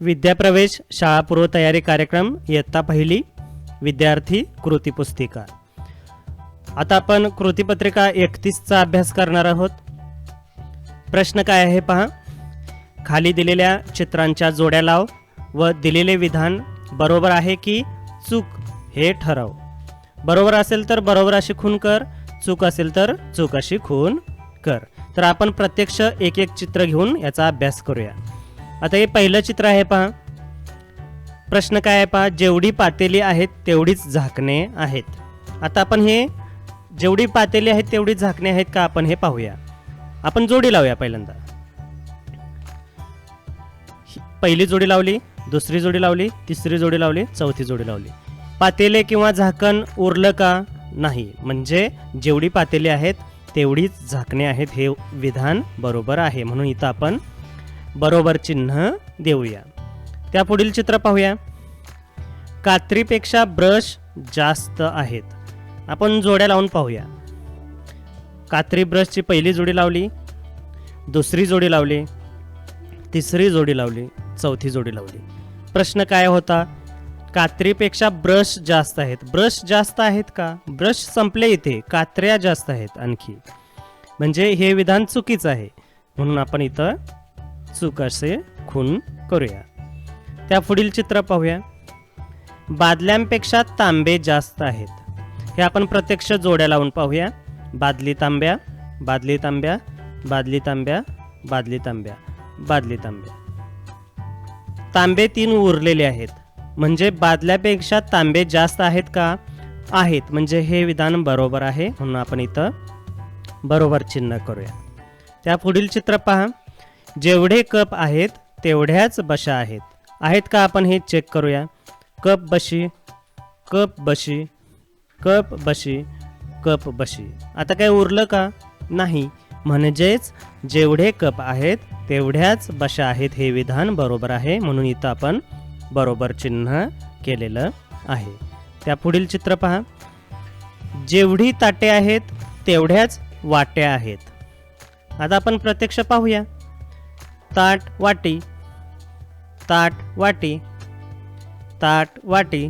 विद्याप्रवेश शाळा पूर्वतयारी कार्यक्रम इयत्ता पहिली विद्यार्थी कृती पुस्तिका. आता आपण कृतीपत्रिका एकतीसचा अभ्यास करणार आहोत. प्रश्न काय आहे पहा. खाली दिलेल्या चित्रांच्या जोड्या लाव व दिलेले विधान बरोबर आहे की चूक हे ठरव. बरोबर असेल तर बरोबर अशी खून कर चूक असेल तर चूक अशी खून कर. तर आपण प्रत्यक्ष एक एक चित्र घेऊन याचा अभ्यास करूया. आता हे पहिलं चित्र आहे पहा. प्रश्न काय आहे पहा? जेवढी पातेली आहेत तेवढीच झाकणे आहेत. आता आपण हे जेवढी पातेली आहेत तेवढीच झाकणे आहेत का आपण हे पाहूया. आपण जोडी लावूया पहिल्यांदा. पहिली जोडी लावली दुसरी जोडी लावली तिसरी जोडी लावली चौथी जोडी लावली. पातेले किंवा झाकण उरलं का? नाही. म्हणजे जेवढी पातेली आहेत तेवढीच झाकणे आहेत हे विधान बरोबर आहे. म्हणून इथं आपण बरोबर चिन्ह देऊया. त्या पुढील चित्र पाहूया. कात्रीपेक्षा ब्रश जास्त आहेत. आपण जोड्या लावून पाहूया. कात्री ब्रशची पहिली जोडी लावली. दुसरी जोडी लावली. तिसरी जोडी लावली. चौथी जोडी लावली. प्रश्न काय होता? कात्रीपेक्षा ब्रश जास्त आहेत. ब्रश जास्त आहेत का? ब्रश संपले इथे. कात्र्या जास्त आहेत आणखी. म्हणजे हे विधान चुकीचं आहे. म्हणून आपण इथं चूक असे खून करूया. त्या पुढील चित्र पाहूया. बादल्यांपेक्षा तांबे जास्त आहेत. हे आपण प्रत्यक्ष जोड्या लावून पाहूया. बादली तांब्या बादली तांब्या बादली तांब्या बादली तांब्या बादली तांब्या. तांबे तीन उरलेले आहेत. म्हणजे बादल्यापेक्षा तांबे जास्त आहेत का? आहेत. म्हणजे हे विधान बरोबर आहे. म्हणून आपण इथं बरोबर चिन्ह करूया. त्या पुढील चित्र पहा. जेवढे कप आहेत तेवढ्याच बशा आहेत. आहेत का आपण हे चेक करूया? कप बशी कप बशी कप बशी कप बशी. आता काय उरलं का? नाही. म्हणजेच जेवढे कप आहेत तेवढ्याच बशा आहेत हे विधान बरोबर आहे म्हणून इथं आपण बरोबर चिन्ह केलेलं आहे. त्या पुढील चित्र पहा. जेवढी ताटे आहेत तेवढ्याच वाट्या आहेत. आता आपण प्रत्यक्ष पाहूया. ताट वाटी. ताट वाटी. ताट वाटी.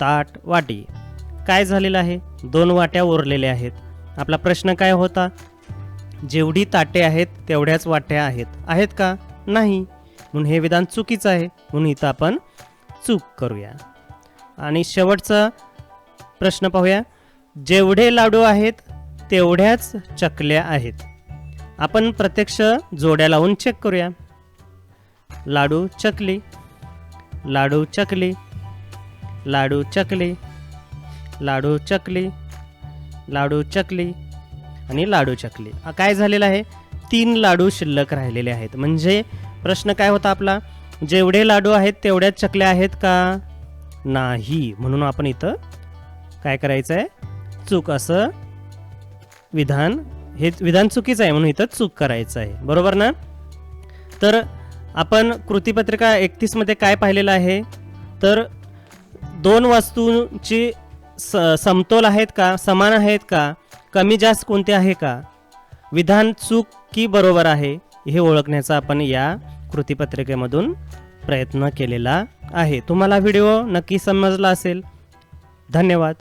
ताट वाटी. काय झालेलं आहे? दोन वाट्या उरलेल्या आहेत. आपला प्रश्न काय होता? जेवढी ताटे आहेत तेवढ्याच वाट्या आहेत. आहेत का? नाही. म्हणून हे विधान चुकीचं आहे. म्हणून इथं आपण चूक करूया. आणि शेवटचा प्रश्न पाहूया. जेवढे लाडू आहेत तेवढ्याच चकल्या आहेत. आपण प्रत्यक्ष जोड्या लावून चेक करूया. लाडू चकली लाडू चकली लाडू चकली लाडू चकली लाडू चकली आणि लाडू चकली. काय झालेलं आहे? तीन लाडू शिल्लक राहिलेले आहेत. म्हणजे प्रश्न काय होता आपला? जेवढे लाडू आहेत तेवढ्याच चकल्या आहेत का? नाही. म्हणून आपण इथं काय करायचं आहे चूक असं विधान हे विधान चुकीचं आहे म्हणून इथं चूक करायचं आहे. बरोबर ना? तर आपण कृतीपत्रिका एकतीसमध्ये काय पाहिलेलं आहे? तर दोन वस्तूंची स समतोल आहेत का? समान आहेत का? कमी जास्त कोणते आहे का? विधान चूक की बरोबर आहे हे ओळखण्याचा आपण या कृतीपत्रिकेमधून प्रयत्न केलेला आहे. तुम्हाला व्हिडिओ नक्की समजला असेल. धन्यवाद.